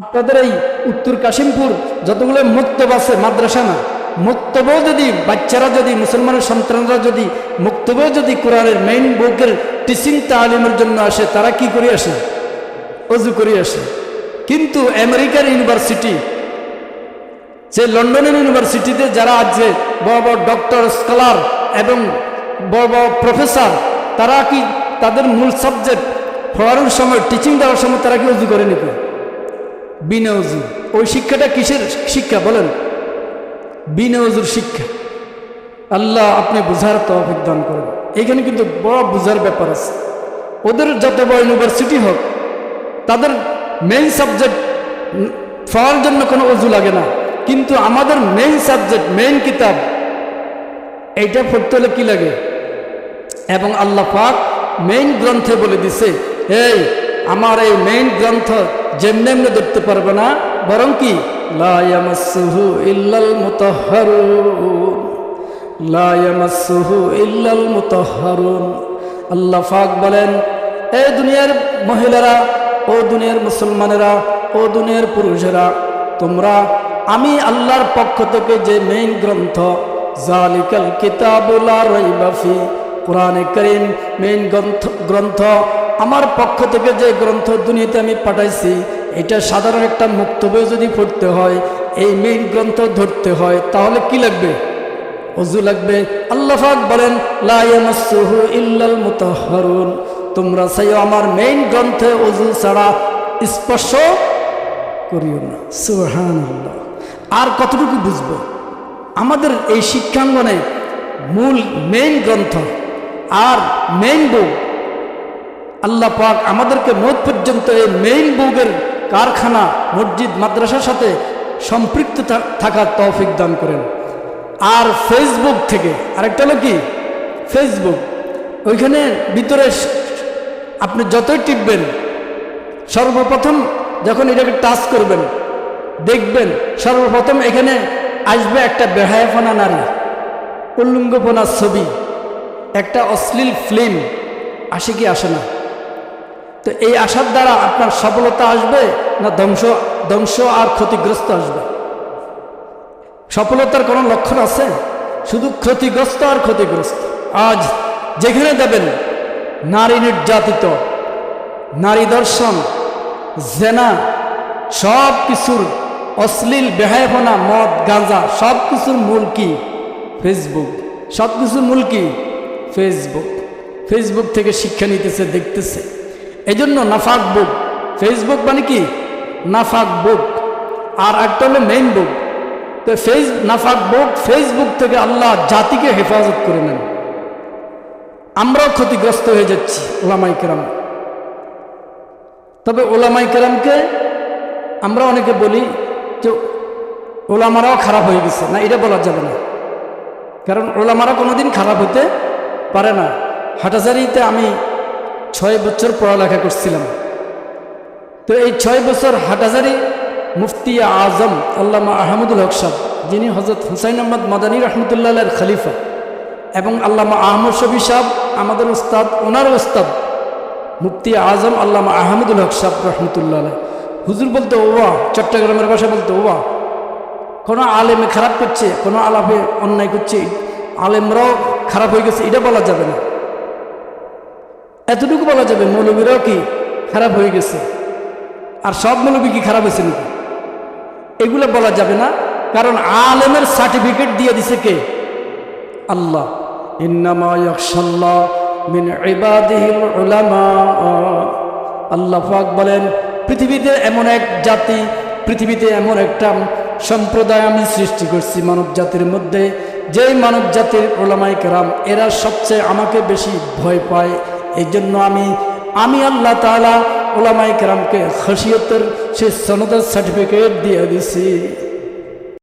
আপনাদের এই উত্তর কাশিমপুর যতগুলো মুক্তব আছে, মাদ্রাসা না, মুক্তবও যদি বাচ্চারা যদি, মুসলমানের সন্তানরা যদি, মুক্তবও যদি কোরআনের মেইন বুকের টিচিং তালিমের জন্য আসে, তারা কি করে আসে? অজু করে আসে। কিন্তু আমেরিকার ইউনিভার্সিটি যে লন্ডনের ইউনিভার্সিটিতে যারা আছে, বড় বড় ডক্টর স্কলার এবং বড় বড় প্রফেসর তারা কি তাদের মূল সাবজেক্ট পড়ানোর সময় টিচিং দেওয়ার সময় তারা কি উজু করে নিবে? বিনা উজু ওই শিক্ষাটা কিসের শিক্ষা বলেন? বিনা উজুর শিক্ষা। আল্লাহ আপনি বুঝার তো দান করেন। এখানে কিন্তু বড় বুঝার ব্যাপার আছে। ওদের যত বড় ইউনিভার্সিটি হোক, তাদের মেইন সাবজেক্ট পড়ার জন্য কোনো অজু লাগে না। কিন্তু আমাদের মেইন সাবজেক্ট মেইন কিতাব, এইটা পড়তে হলে কি লাগে? এবং আল্লাহ পাক মেইন গ্রন্থে বলে দিছে এই আমার এই মেইন গ্রন্থ যেমনি এমনি ধরতে পারবে না, বরং কি? লা ইয়ামাসসুহু ইল্লাল মুতাহহারুন লা ইয়ামাসসুহু ইল্লাল মুতাহহারুন আল্লাহ পাক বলেন এই দুনিয়ার মহিলারা, ও দুনিয়ার মুসলমানেরা, ও দুনিয়ার পুরুষেরা, তোমরা, আমি আল্লাহর পক্ষ থেকে যে মেইন গ্রন্থ জালিকাল কিতাবুলা রইবাফি কোরআনে করিম মেইন গ্রন্থ গ্রন্থ আমার পক্ষ থেকে যে গ্রন্থ দুনিয়াতে আমি পাঠাইছি, এটা সাধারণ একটা মুক্তব্য যদি পড়তে হয়, এই মেইন গ্রন্থ ধরতে হয়, তাহলে কি লাগবে? অজু লাগবে। আল্লাহফাক বলেন ইল্লাল তোমরা চাইও আমার মেইন গ্রন্থে অজু ছাড়া স্পর্শ করিও না। সুবহানাল্লাহ। আর কতটুকু বুঝব? আমাদের এই শিক্ষাঙ্গনে মূল মেইন গ্রন্থ আর মেইন বুক আল্লাহ পাক আমাদেরকে মোট পর্যন্ত এই মেইন বুকের কারখানা, মসজিদ, মাদ্রাসার সাথে সম্পৃক্ত থাকার তৌফিক দান করেন। আর ফেসবুক থেকে, আরেকটা হলো কি? ফেসবুক ওইখানে ভিতরে আপনি যতই টিপবেন, সর্বপ্রথম যখন এটাকে টাচ করবেন, দেখবেন সর্বপ্রথম এখানে আসবে একটা বেহায়াফনা নারী উল্লঙ্গপনার ছবি, একটা অশ্লীল ফিল্ম আসে কি, আসে না। তো এই আশার দ্বারা আপনার সফলতা আসবে না ধ্বংস ধ্বংস আর ক্ষতিগ্রস্ত আসবে? সফলতার কোনো লক্ষণ আছে? শুধু ক্ষতিগ্রস্ত আর ক্ষতিগ্রস্ত। আজ যেখানে দেবেন নারী নির্যাতিত, নারী দর্শন, জেনা, সব কিছুর অশ্লীল বেহায়পনা, মদ, গাঁজা, সব কিছুর মূল কি? ফেসবুক সব কিছুর মূল কি? ফেসবুক ফেসবুক থেকে শিক্ষা নিতেছে, দেখতেছে। এই জন্য নাফাক বুক। ফেসবুক মানে কি? নাফাক বুক। আর একটা হলো মেইন বুক তো ফেস নাফাক বুক ফেসবুক থেকে আল্লাহ জাতিকে হেফাজত করে নেন। আমরাও ক্ষতিগ্রস্ত হয়ে যাচ্ছি ওলামাই কেরাম। তবে ওলামাই কেরামকে আমরা অনেকে বলি যে ওলামারাও খারাপ হয়ে গেছে। না, এটা বলা যাবে না। কারণ ওলামারা কোনোদিন খারাপ হতে পারে না। হাটাজারিতে আমি ছয় বছর পড়ালেখা করছিলাম। তো এই ছয় বছর হাটাজারি মুফতি আজম আল্লামা আহমদুল হক সাহ যিনি হজরত হুসাইন আহমদ মাদানী রহমতুল্লাহ খলিফা এবং আল্লামা আহমদ শফি সাহ আমাদের উস্তাদ, ওনার উস্তাদ, মুফতি আজম আল্লামা আহমদুল হক সাহ রহমতুল্লাহ হুজুর বলতে ওবা চট্টগ্রামের ভাষা বলতে ওবা কোনো আলেমে খারাপ করছে, কোনো আলাপে অন্যায় করছে, আলেমরাও খারাপ হয়ে গেছে, এটা বলা যাবে না। এতটুকু বলা যাবে মৌলবীরাও কি খারাপ হয়ে গেছে? আর সব মৌলবী কি খারাপ হয়েছে নাকি? এগুলো বলা যাবে না, কারণ আলেমের সার্টিফিকেট দিয়ে দিছে কে? আল্লাহ। আল্লাহ পাক বলেন, পৃথিবীতে এমন এক জাতি, পৃথিবীতে এমন একটা সম্প্রদায় আমি সৃষ্টি করছি মানব জাতির মধ্যে। যেই মানব জাতির ওলামাই কেরাম, এরা সবচেয়ে আমাকে বেশি ভয় পায় এই জন্য আমি আমি আল্লাহ তালা ওলামাইকরামকে খসিয়তের সে সনদের সার্টিফিকেট দিয়ে দিছি।